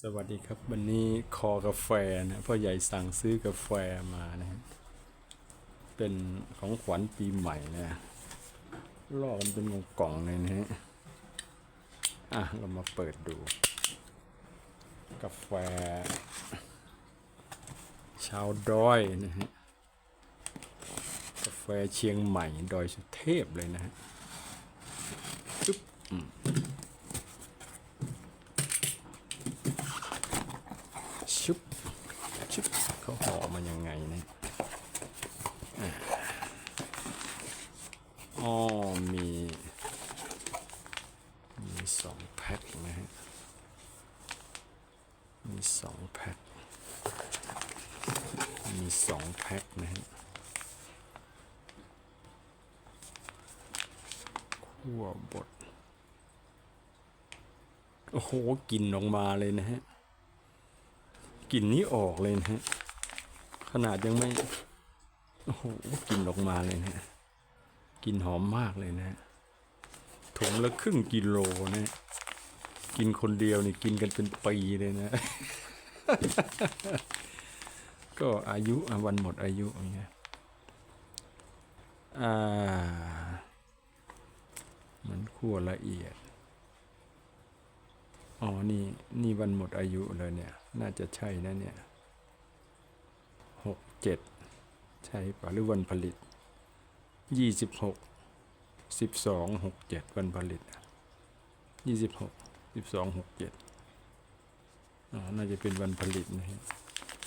สวัสดีครับ วันนี้คอกาแฟนะพ่อใหญ่สั่งซื้อกาแฟมานะเป็นของขวัญปีใหม่นะลอกมันเป็นกล่องเลยนะฮะอะ เรามาเปิดดู กาแฟ ชาวดอยนะฮะกาแฟเชียงใหม่ ดอยสุเทพเลยนะฮะปึ๊บอืมชุบชุบเขาห่อมันยังไงเนี่ยอะ อ๋อมี มีสองแพ็คนะฮะ มีสองแพ็ค มีสองแพ็คนะฮะขั้วบด โอ้โหกลิ่นออกมาเลยนะฮะกลิ่นนี้ออกเลยนะฮะ ขนาดยังไม่ โอ้โหกลิ่นออกมาเลยนะฮะ กินหอมมากเลยนะถุงละครึ่งกิโลนะกินคนเดียวนี่กินกันเป็นปีเลยนะ ก็อายุวันหมดอายุอย่างเงี้ยอ่า มันคั่วละเอียด อ๋อ นี่ นี่วันหมดอายุเลยเนี่ย น่าจะใช่นะเนี่ยหกเจ็ดใช่ป่ะหรือวันผลิต ยี่สิบหกสิบสองหกเจ็ดวันผลิตยี่สิบหกสิบสองหกเจ็ดน่าจะเป็นวันผลิตนะฮะ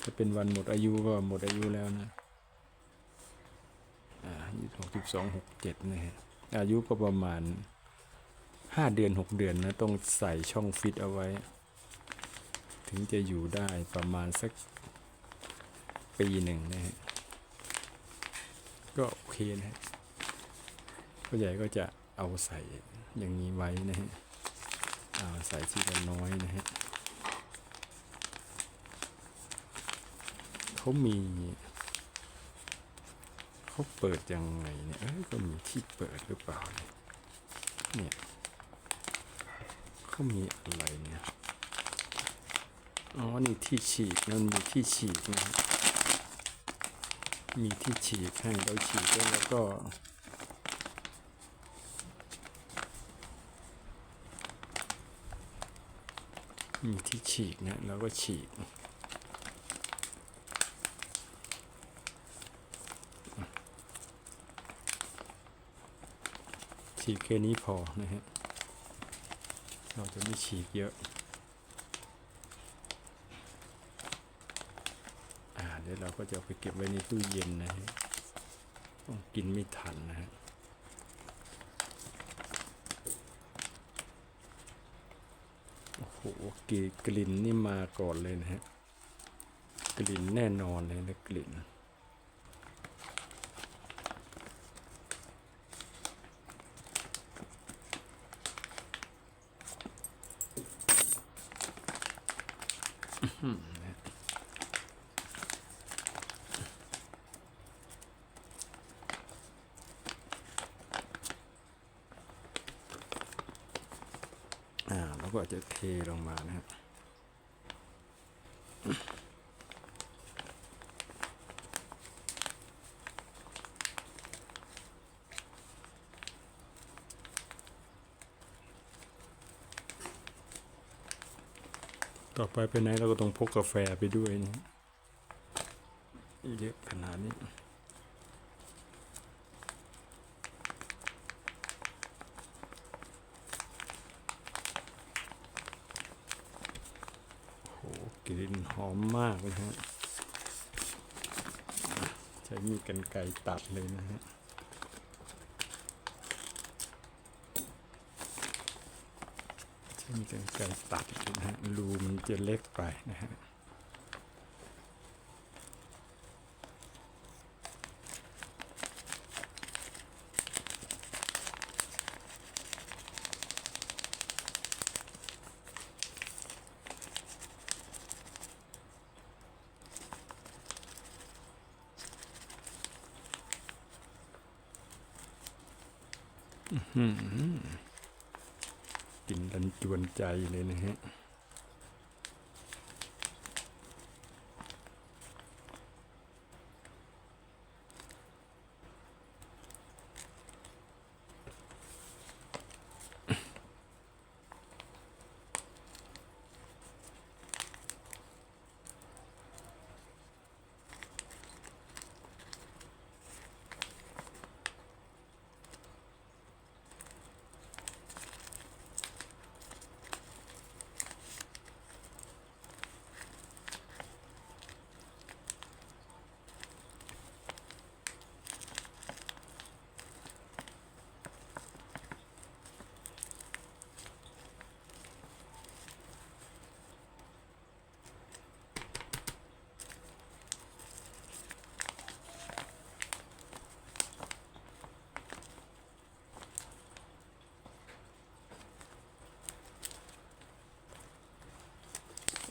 ถ้าเป็นวันหมดอายุก็หมดอายุแล้วนะอ่ายี่สิบหกสิบสองหกเจ็ดนะฮะอายุก็ประมาณห้าเดือนหกเดือนนะ ต้องใส่ช่องฟิตเอาไว้ ถึงจะอยู่ได้ประมาณสักปีหนึ่งนะฮะก็โอเคนะ ฮะพ่อใหญ่ก็จะเอาใส่อย่างนี้ไว้นะฮะเอาใส่ทีละน้อยนะฮะเขามีเขาเปิดยังไงเนี่ยเอ้ยก็มีที่เปิดหรือเปล่าเนี่ยเนี่ยเขามีอะไรเนี่ยอ๋อนี่ที่ฉีกนั่นมีที่ฉีกนะมีที่ฉีกให้เราฉีกแล้วก็ มีที่ฉีกนะแล้วก็ฉีก ฉีกแค่นี้พอนะฮะ เราจะไม่ฉีกเยอะอ่าเดี๋ยวเราก็จะไปเก็บไว้ในตู้เย็นนะฮะต้องกินไม่ทันนะฮะ โอ้โห กลิ่นกลิ่นนี่มาก่อนเลยนะฮะกลิ่นแน่นอนเลยนะกลิ่นอืม วก็จะเทลงมานะฮะต่อไปไปไหนเราก็ต้องพกกาแฟไปด้วยนะเยอะขนาดนี้ โอ้โหกลิ่น หอมมากเลยฮะ ใช้มีดกันไก่ตัดเลยนะฮะใช้มีดกันไก่ตัดนะฮะรูมันจะเล็กไปนะฮะ กินดันจวนใจเลยนะฮะ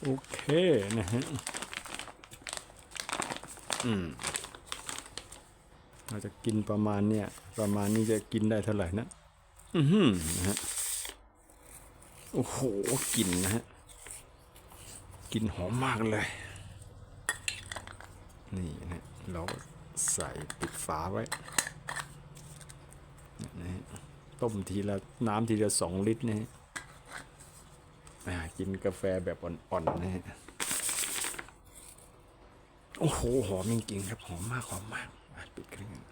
โอเคนะฮะ อืม เราจะกินประมาณเนี่ย ประมาณนี้จะกินได้เท่าไหร่นะ อือหือนะฮะ โอ้โหกลิ่นนะฮะกลิ่นหอมมากเลย นี่นะเราใส่ปิดฝาไว้นะฮะต้มทีละน้ำทีละสองลิตรนะฮะอ่ กินกาแฟแบบอ่อนๆนะฮะโอ้โห หอมจริงๆครับ หอมมาก หอมมากปิดเครื่อง